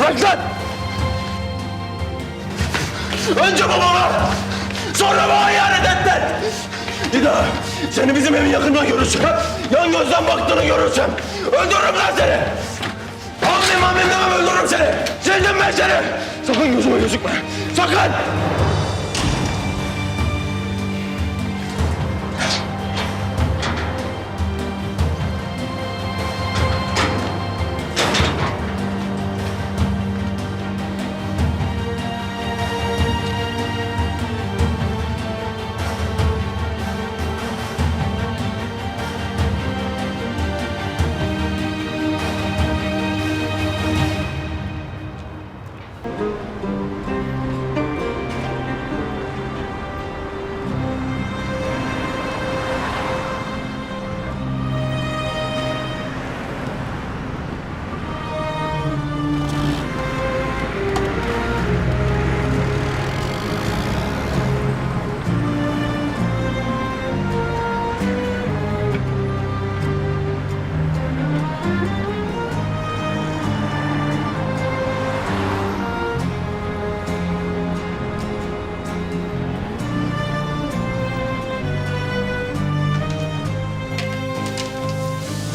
Bırak lan! Önce babama, sonra bana ihanet ettin. Bir daha seni bizim evin yakından görürsem, yan gözden baktığını görürsem öldürürüm lan seni. Amin amin demem öldürürüm seni. Sildim ben seni. Sakın gözüme gözükme. Sakın.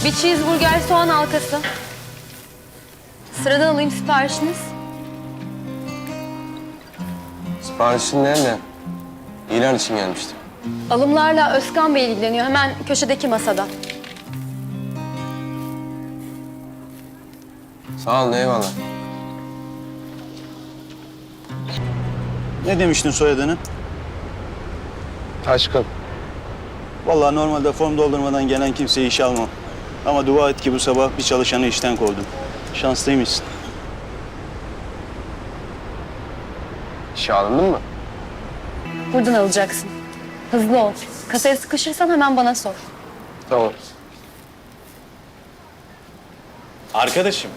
Bir cheeseburger soğan halkası. Sıradan alayım siparişiniz. Siparişin nerede? İlan için gelmiştim. Alımlarla Özkan Bey ilgileniyor. Hemen köşedeki masada. Sağ olun eyvallah. Ne demiştin soyadını? Taşkın. Vallahi normalde form doldurmadan gelen kimseyi işe almam. Ama dua et ki bu sabah bir çalışanı işten kovdum. Şanslıymışsın. İşe alındın mı? Buradan alacaksın. Hızlı ol. Kasaya sıkışırsan hemen bana sor. Tamam. Arkadaşım,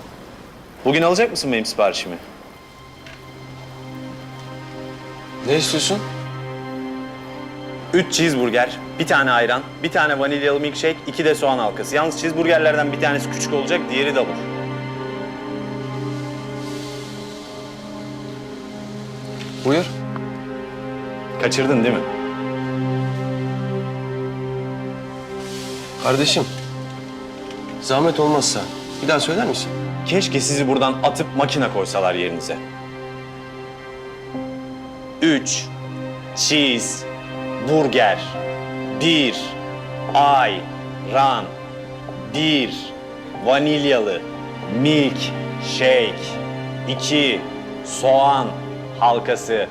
bugün alacak mısın benim siparişimi? Ne istiyorsun? Üç cheeseburger, bir tane ayran, bir tane vanilyalı milkshake, iki de soğan halkası. Yalnız cheeseburgerlerden bir tanesi küçük olacak, diğeri double. Buyur. Kaçırdın değil mi? Kardeşim. Zahmet olmazsa bir daha söyler misin? Keşke sizi buradan atıp makine koysalar yerinize. Üç cheese burger, bir ayran, bir vanilyalı milk shake, iki soğan halkası.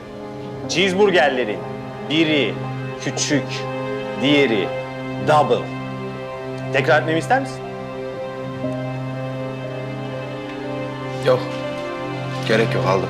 Cheeseburgerlerin biri küçük, diğeri double. Tekrar etmemi ister misin? Yok. Gerek yok aldım.